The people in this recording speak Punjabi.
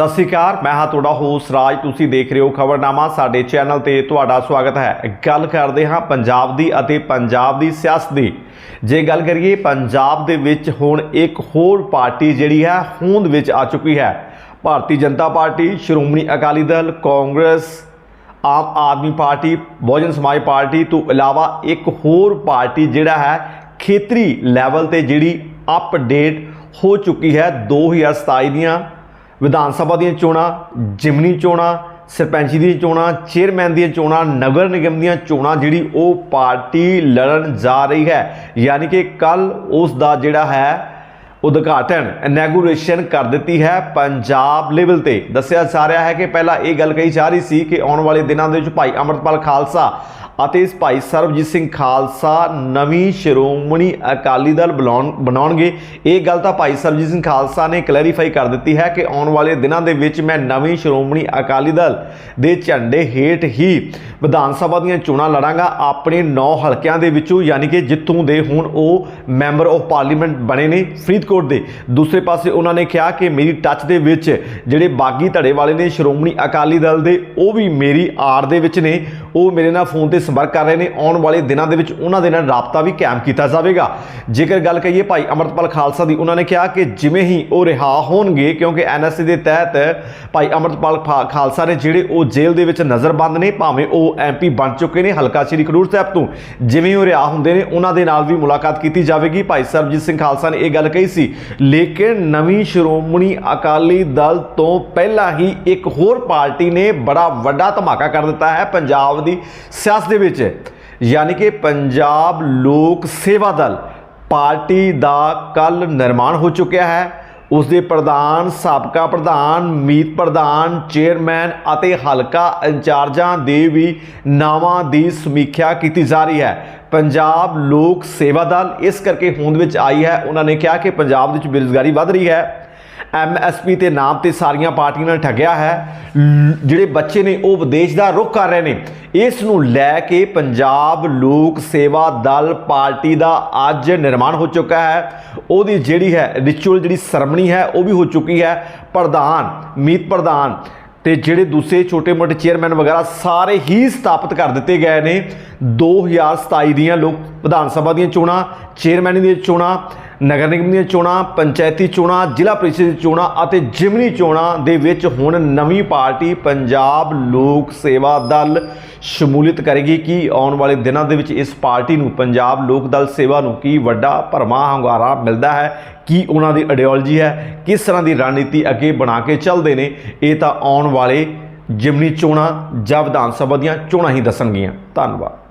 ਸਤਿ ਸ਼੍ਰੀ ਅਕਾਲ, ਮੈਂ ਹਾਂ ਤੁਹਾਡਾ ਹੋਸ ਰਾਜ। ਤੁਸੀਂ ਦੇਖ ਰਹੇ ਹੋ ਖਬਰਨਾਮਾ, ਸਾਡੇ ਚੈਨਲ ਤੇ ਤੁਹਾਡਾ ਸਵਾਗਤ ਹੈ। ਗੱਲ ਕਰਦੇ ਹਾਂ ਪੰਜਾਬ ਦੀ ਅਤੇ ਪੰਜਾਬ ਦੀ ਸਿਆਸਤ ਦੀ। ਜੇ ਗੱਲ ਕਰੀਏ ਪੰਜਾਬ ਦੇ ਵਿੱਚ ਹੁਣ ਇੱਕ ਹੋਰ ਪਾਰਟੀ ਜਿਹੜੀ ਹੈ ਹੋਂਦ ਵਿੱਚ ਆ ਚੁੱਕੀ ਹੈ। Bharatiya Janata Party, Shiromani Akali Dal, Congress, Aam Aadmi Party, Bahujan Samaj Party ਤੋਂ ਇਲਾਵਾ ਇੱਕ ਹੋਰ ਪਾਰਟੀ ਜਿਹੜਾ ਹੈ, ਖੇਤਰੀ ਲੈਵਲ ਤੇ ਜਿਹੜੀ ਅਪਡੇਟ ਹੋ ਚੁੱਕੀ ਹੈ 2027 ਦੀਆਂ। ਵਿਧਾਨ ਸਭਾ ਦੀਆਂ ਚੋਣਾਂ, ਜਿਮਨੀ ਚੋਣਾਂ, ਸਰਪੰਚੀ ਦੀਆਂ ਚੋਣਾਂ, ਚੇਅਰਮੈਨ ਦੀਆਂ ਚੋਣਾਂ, ਨਗਰ ਨਿਗਮ ਦੀਆਂ ਚੋਣਾਂ ਜਿਹੜੀ ਉਹ ਪਾਰਟੀ ਲੜਨ ਜਾ ਰਹੀ ਹੈ। ਯਾਨੀ ਕਿ ਕੱਲ ਉਸ ਦਾ ਜਿਹੜਾ ਹੈ ਉਦਘਾਟਨ ਇਨੈਗੂਰੇਸ਼ਨ ਕਰ ਦਿੱਤੀ ਹੈ ਪੰਜਾਬ ਲੈਵਲ ਤੇ। ਦੱਸਿਆ ਜਾ ਰਿਹਾ ਹੈ ਕਿ ਪਹਿਲਾਂ ਇਹ ਗੱਲ ਕਹੀ ਜਾ ਰਹੀ ਸੀ ਕਿ ਆਉਣ ਵਾਲੇ ਦਿਨਾਂ ਦੇ ਵਿੱਚ ਭਾਈ ਅਮਰਪਾਲ ਖਾਲਸਾ ਅਤੇ ਇਸ ਭਾਈ ਸਰਬਜੀਤ ਸਿੰਘ ਖਾਲਸਾ ਨਵੀਂ ਸ਼੍ਰੋਮਣੀ ਅਕਾਲੀ ਦਲ ਬੁਲਾਉਣ ਬਣਾਉਣਗੇ। ਇਹ ਗੱਲ ਤਾਂ ਭਾਈ ਸਰਬਜੀਤ ਸਿੰਘ ਖਾਲਸਾ ਨੇ ਕਲੈਰੀਫਾਈ ਕਰ ਦਿੱਤੀ ਹੈ ਕਿ ਆਉਣ ਵਾਲੇ ਦਿਨਾਂ ਦੇ ਵਿੱਚ ਮੈਂ ਨਵੀਂ ਸ਼੍ਰੋਮਣੀ ਅਕਾਲੀ ਦਲ ਦੇ ਝੰਡੇ ਹੇਠ ਹੀ ਵਿਧਾਨ ਸਭਾ ਦੀਆਂ ਚੋਣਾਂ ਲੜਾਂਗਾ। ਆਪਣੇ 9 ਹਲਕਿਆਂ ਦੇ ਵਿੱਚੋਂ ਯਾਨੀ ਕਿ ਜਿੱਥੋਂ ਦੇ ਹੁਣ ਉਹ ਮੈਂਬਰ ਆਫ ਪਾਰਲੀਮੈਂਟ ਬਣੇ ਨੇ ਫਰੀਦਕੋਟ ਦੇ। ਦੂਸਰੇ ਪਾਸੇ ਉਹਨਾਂ ਨੇ ਕਿਹਾ ਕਿ ਮੇਰੀ ਟੱਚ ਦੇ ਵਿੱਚ ਜਿਹੜੇ ਬਾਗੀ ਧੜੇ ਵਾਲੇ ਨੇ ਸ਼੍ਰੋਮਣੀ ਅਕਾਲੀ ਦਲ ਦੇ, ਉਹ ਵੀ ਮੇਰੀ ਆੜ ਦੇ ਵਿੱਚ ਨੇ। ਉਹ ਮੇਰੇ ਨਾਲ ਫੋਨ ਤੇ ਸੰਪਰਕ ਕਰ ਰਹੇ ਨੇ। ਆਉਣ ਵਾਲੇ ਦਿਨਾਂ ਦੇ ਵਿੱਚ ਉਹਨਾਂ ਦੇ ਨਾਲ ਰਾਬਤਾ ਵੀ ਕਾਇਮ ਕੀਤਾ ਜਾਵੇਗਾ। ਜੇਕਰ ਗੱਲ ਕਰੀਏ ਭਾਈ ਅਮਰਤਪਾਲ ਖਾਲਸਾ ਦੀ, ਉਹਨਾਂ ਨੇ ਕਿਹਾ ਕਿ ਜਿਵੇਂ ਹੀ ਉਹ ਰਿਹਾ ਹੋਣਗੇ, ਕਿਉਂਕਿ ਐਨਐਸਸੀ ਦੇ ਤਹਿਤ ਭਾਈ ਅਮਰਤਪਾਲ ਖਾ- ਖਾਲਸਾ ਨੇ ਜਿਹੜੇ ਉਹ ਜੇਲ੍ਹ ਦੇ ਵਿੱਚ ਨਜ਼ਰਬੰਦ ਨੇ, ਭਾਵੇਂ ਉਹ ਐਮਪੀ ਬਣ ਚੁੱਕੇ ਨੇ ਹਲਕਾ ਸ੍ਰੀ ਖਡੂਰ ਸਾਹਿਬ ਤੋਂ, ਜਿਵੇਂ ਉਹ ਰਿਹਾ ਹੁੰਦੇ ਨੇ, ਉਹਨਾਂ ਦੇ ਨਾਲ ਵੀ ਮੁਲਾਕਾਤ ਕੀਤੀ ਜਾਵੇਗੀ। ਭਾਈ ਸਰਬਜੀਤ ਸਿੰਘ ਖਾਲਸਾ ਨੇ ਇਹ ਗੱਲ ਕਹੀ ਸੀ। ਲੇਕਿਨ ਨਵੀਂ ਸ਼੍ਰੋਮਣੀ ਅਕਾਲੀ ਦਲ ਤੋਂ ਪਹਿਲਾਂ ਹੀ ਇੱਕ ਹੋਰ ਪਾਰਟੀ ਨੇ ਬੜਾ ਵੱਡਾ ਧਮਾਕਾ ਕਰ ਦਿੱਤਾ ਹੈ। ਪੰਜਾਬ ਦੀ ਸਿਆਸਤ ਦੇ ਵਿੱਚ ਯਾਨੀ ਕਿ ਪੰਜਾਬ ਲੋਕ ਸੇਵਾ ਦਲ ਪਾਰਟੀ ਦਾ ਕੱਲ ਨਿਰਮਾਣ ਹੋ ਚੁੱਕਿਆ ਹੈ। ਉਸ ਦੇ ਪ੍ਰਧਾਨ, ਸਾਬਕਾ ਪ੍ਰਧਾਨ, ਮੀਤ ਪ੍ਰਧਾਨ, ਚੇਅਰਮੈਨ ਅਤੇ ਹਲਕਾ ਇੰਚਾਰਜਾਂ ਦੇ ਵੀ ਨਾਵਾਂ ਦੀ ਸਮੀਖਿਆ ਕੀਤੀ ਜਾ ਰਹੀ ਹੈ। ਪੰਜਾਬ ਲੋਕ ਸੇਵਾ ਦਲ ਇਸ ਕਰਕੇ ਹੋਂਦ ਵਿੱਚ ਆਈ ਹੈ। ਉਹਨਾਂ ਨੇ ਕਿਹਾ ਕਿ ਪੰਜਾਬ ਵਿੱਚ ਬੇਰੁਜ਼ਗਾਰੀ ਵੱਧ ਰਹੀ ਹੈ। ਐਮਐਸਪੀ ਤੇ ਨਾਮ ਤੇ ਸਾਰੀਆਂ ਪਾਰਟੀਆਂ ਨਾਲ ਠੱਗਿਆ ਹੈ। ਜਿਹੜੇ ਬੱਚੇ ਨੇ ਉਹ ਵਿਦੇਸ਼ ਦਾ ਰੁਖ ਕਰ ਰਹੇ ਨੇ। ਇਸ ਨੂੰ ਲੈ ਕੇ ਪੰਜਾਬ ਲੋਕ ਸੇਵਾ ਦਲ ਪਾਰਟੀ ਦਾ ਅੱਜ ਨਿਰਮਾਣ ਹੋ ਚੁੱਕਾ ਹੈ। ਉਹਦੀ ਜਿਹੜੀ ਹੈ, ਰਿਚੁਅਲ ਜਿਹੜੀ ਸਰਮਣੀ ਹੈ, ਉਹ ਵੀ ਹੋ ਚੁੱਕੀ ਹੈ। ਪ੍ਰਧਾਨ, ਮੀਤ ਪ੍ਰਧਾਨ ਤੇ ਜਿਹੜੇ ਦੂਸਰੇ ਛੋਟੇ-ਮੋਟੇ ਚੇਅਰਮੈਨ ਵਗੈਰਾ ਸਾਰੇ ਹੀ ਸਥਾਪਿਤ ਕਰ ਦਿੱਤੇ ਗਏ ਨੇ। 2027 ਦੀਆਂ ਲੋਕ, ਵਿਧਾਨ ਸਭਾ ਦੀਆਂ ਚੋਣਾਂ, ਚੇਅਰਮੈਨ ਦੀਆਂ ਚੋਣਾਂ ਨਗਰ ਨਿਗਮ ਦੀਆਂ ਚੋਣਾਂ, ਪੰਚਾਇਤੀ ਚੋਣਾਂ, ਜ਼ਿਲ੍ਹਾ ਪ੍ਰੀਸ਼ਦ ਦੀਆਂ ਚੋਣਾਂ ਅਤੇ ਜਿਮਨੀ ਚੋਣਾਂ ਦੇ ਵਿੱਚ ਹੁਣ ਨਵੀਂ ਪਾਰਟੀ ਪੰਜਾਬ ਲੋਕ ਸੇਵਾ ਦਲ ਸ਼ਮੂਲੀਅਤ ਕਰੇਗੀ। ਕਿ ਆਉਣ ਵਾਲੇ ਦਿਨਾਂ ਦੇ ਵਿੱਚ ਇਸ ਪਾਰਟੀ ਨੂੰ ਪੰਜਾਬ ਲੋਕ ਦਲ ਸੇਵਾ ਨੂੰ ਕੀ ਵੱਡਾ ਭਰਮਾ ਹੰਗਾਰਾ ਮਿਲਦਾ ਹੈ? ਕੀ ਉਹਨਾਂ ਦੀ ਆਈਡੀਓਲੋਜੀ ਹੈ? ਕਿਸ ਤਰ੍ਹਾਂ ਦੀ ਰਣਨੀਤੀ ਅੱਗੇ ਬਣਾ ਕੇ ਚੱਲਦੇ ਨੇ? ਇਹ ਤਾਂ ਆਉਣ ਵਾਲੇ ਜਿਮਨੀ ਚੋਣਾਂ ਜਾਂ ਵਿਧਾਨ ਸਭਾ ਦੀਆਂ ਚੋਣਾਂ ਹੀ ਦੱਸਣਗੀਆਂ। ਧੰਨਵਾਦ।